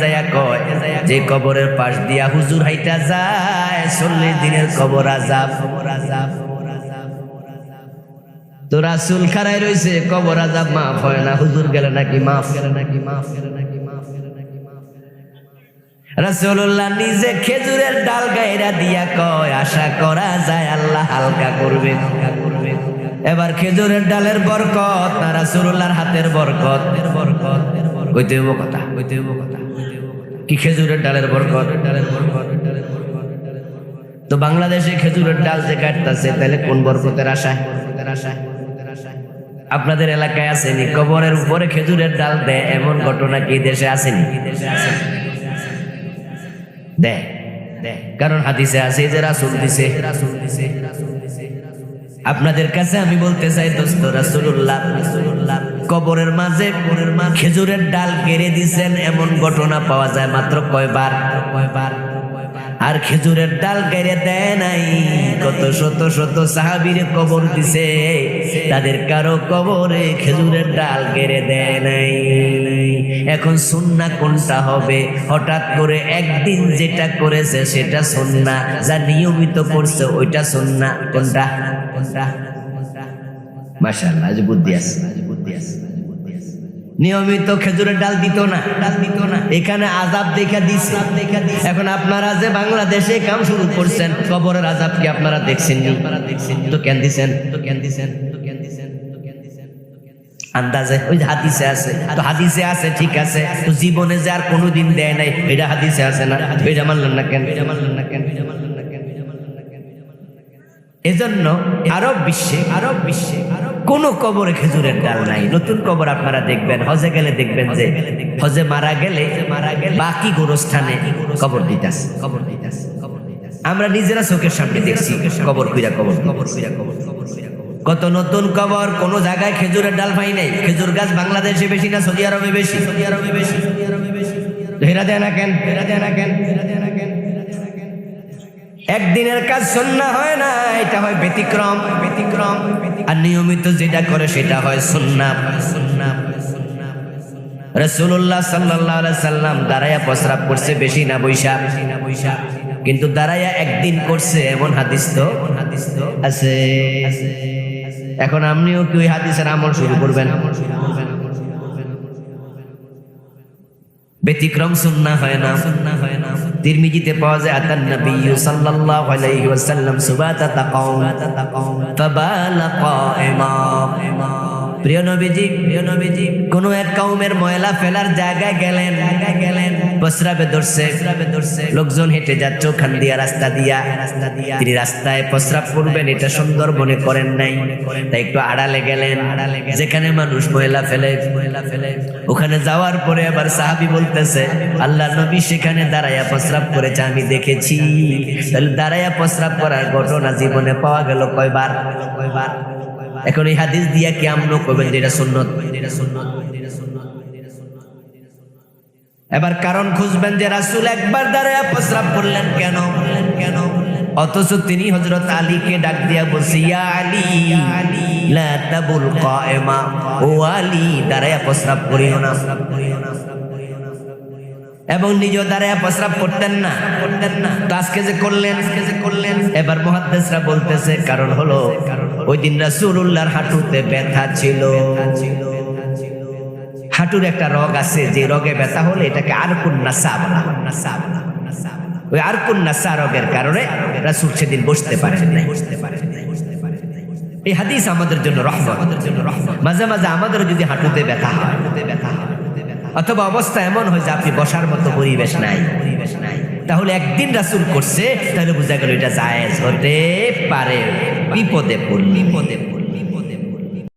যায়া কয়, যে কবরের পাশ দিয়া হুজুর হাইটা যায়, চল্লিশ দিনের কবর আজাব। তো রাসুল খারাই রইছে, কবর আজাব মাফ হয় না, হুজুর গেলে নাকি মাফ? গেলে নাকি মাফ গেলে নাকি মাফ গেলে নাকি মাফ রাসূলুল্লাহ নিজে খেজুরের ডাল গায়রা দিয়া কয়, আশা করা যায় আল্লাহ হালকা করবে। হালকা করবে এবার খেজুরের ডালের বরকত না রাসূলুল্লাহর হাতের বরকত? বরকত কইতে কথা কইতে কথা। কি খেজুরের ডালের বরকত? ডালের বরকত তো বাংলাদেশে খেজুরের ডাল যে কাটতেছে, তাহলে কোন বরকতের আশায়? আপনাদের এলাকায় আসেনি? কবরের উপরে খেজুরের ডাল দেয়, এমন ঘটনা কি দেশে আসেনি? দেয়। কারণ হাদিসে আছে, যে রাসূল দিছে। আপনাদের কাছে আমি বলতে চাই, দোস্ত, রাসূলুল্লাহ রাসূলুল্লাহ। কবরের মাঝে খেজুরের ডাল কেড়ে দিছেন, এমন ঘটনা পাওয়া যায় মাত্র কয়বার। কয়বার আর খেজুরের ডাল কেড়ে দেয় নাই, কত শত শত সাহাবীর কবর দিছে। তাদের কারও কবরে খেজুরের ডাল কেড়ে দেয় নাই। এখন সুন্না কোনটা হবে? হঠাৎ করে একদিন যেটা করেছে সেটা সুন্না, যা নিয়মিত করছে ওইটা সুন্না, কোনটা? কোনটা মাশাআল্লাহ বুদ্ধি আছে বুদ্ধি আছে। নিয়মিত খেজুরের ডাল দিত না। ডাল দিত না। এখানে আজাব দেখা দিছে। দেখা দিছে এখন আপনারা যে বাংলাদেশে কাম শুরু করছেন, কবরের আজাব কি আপনারা দেখছেন? আপনারা দেখছেন তো কেন দিছেন? তো কেন দিছেন? আন্দাজে ওই হাদিসে আছে। তো হাদিসে আছে, ঠিক আছে। তো জীবনে যে আর কোনোদিন দেয় নাই, এটা হাদিসে আছে না? এটা মানলেন না কেন? এটা মানলেন না কেন? এটা মানলেন না কেন? এটা মানলেন না কেন? এজন্য আরব বিশ্বে আরব বিশ্বে কোন কবরে খেজুরের ডাল নাই। নতুন কবর আপনারা দেখবেন, হজে গেলে দেখবেন যে হজে মারা গেলে মারা গেলে বাকি গোরস্থানে কবর দিতাস কবর কবর আমরা নিজেরা চোখের সামনে দেখছি, কবর কইরা কবর কবর কইরা কবর কবর কত নতুন কবর, কোন জায়গায় খেজুরের ডাল পাই নাই। খেজুর গাছ বাংলাদেশে বেশি না সৌদি আরবে বেশি? সৌদি আরবে বেশি সৌদি আরবে বেশি হেরা দেয় না কেন হেরা দেয় না কেন? হেরা দেয় না কেন? একদিনের কাজ সন্না হয় না। এটা হয় ব্যতিক্রম ব্যতিক্রম আর নিয়মিত যেটা করে সেটা হয় সন্না সন্না রসুল্লাহ সাল্লাহ সাল্লাম দাঁড়াইয়া প্রস্রাব করছে বেশি না বৈশা। বেশি কিন্তু দাঁড়াইয়া একদিন করছে, এমন হাদিস তো হাদিস তো আছে। এখন আপনিও কি ওই হাদিসের আমল শুরু করবেন? ব্যতিক্রম সুন্না হয় না সুন্না হয় না। তিরমিজিতে পাওয়া যায় আতান নবী সাল্লাল্লাহু আলাইহি ওয়াসাল্লাম সুবাতা তাকাউম। ফাবালা কায়মা। প্রিয় নবীজি প্রিয় নবীজি, কোন এক কওমের ময়লা ফেলার জায়গায় গেলেন জায়গায় গেলেন। প্রস্রাবে ধরছে। লোকজন হেঁটে যাচ্ছে ওখান দিয়া রাস্তা দিয়া। রাস্তা দিয়া। তিনি রাস্তায় প্রস্রাব করবেন এটা সুন্দর মনে করেন নাই। তাই একটু আড়ালে গেলেন। আড়ালে যেখানে মানুষ ময়লা ফেলে। ময়লা ফেলে। ওখানে যাওয়ার পরে আবার সাহাবি বলতেছে আল্লাহ নবী সেখানে দাঁড়াইয়া প্রস্রাব করেছে আমি দেখেছি। তাহলে দাঁড়াইয়া প্রস্রাব করার ঘটনা জীবনে পাওয়া গেল কয়বার? কয়বার এখন এই হাদিস দিয়া কি আমনো করবেন যেটা সুন্নত যেটা সুন্নত যেটা সুন্নত। এবার কারণ খুঁজবেন যে রাসূল একবার দাঁড়ায় প্রস্রাব করলেন কেন? করলেন কেন অথচ তিনি হজরত আলীকে ডাক দিয়া বলছে আলী, লা তাবুল কায়মা। ও আলী, দাঁড়ায় প্রস্রাব করিও না। এবং নিজেও দাঁড়ায় প্রস্রাব করতেন না। করতেন না তো আজকে যে করলেন আজকে যে করলেন এবার মহাদ্দেশরা বলতেছে, কারণ হলো ওই দিন রাসূলুল্লাহর হাঁটুতে ব্যথা ছিল। হাঁটুর একটা রোগ আছে, যে রোগে ব্যথা হলে এটাকে আরকুন নাসা বলা নাসা বলা নাসা বলা। ওই আরকুন নাসা রোগের কারণে রাসূল সেদিন বসতে পারেন নাই। বসতে পারেন নাই এই হাদিস আমাদের জন্য রহমত। আমাদের জন্য রহমত মাঝে মাঝে আমাদের যদি হাঁটুতে ব্যথা হয় হাঁটুতে ব্যথা হয় অথবা অবস্থা এমন হয় যে আপনি বসার মতো পরিবেশ নাই পরিবেশ নাই তাহলে একদিন রাসূল করছে, তাহলে বোঝা গেল এটা জায়েজ হতে পারে বিপদে পড়ল বিপদে পড়ল।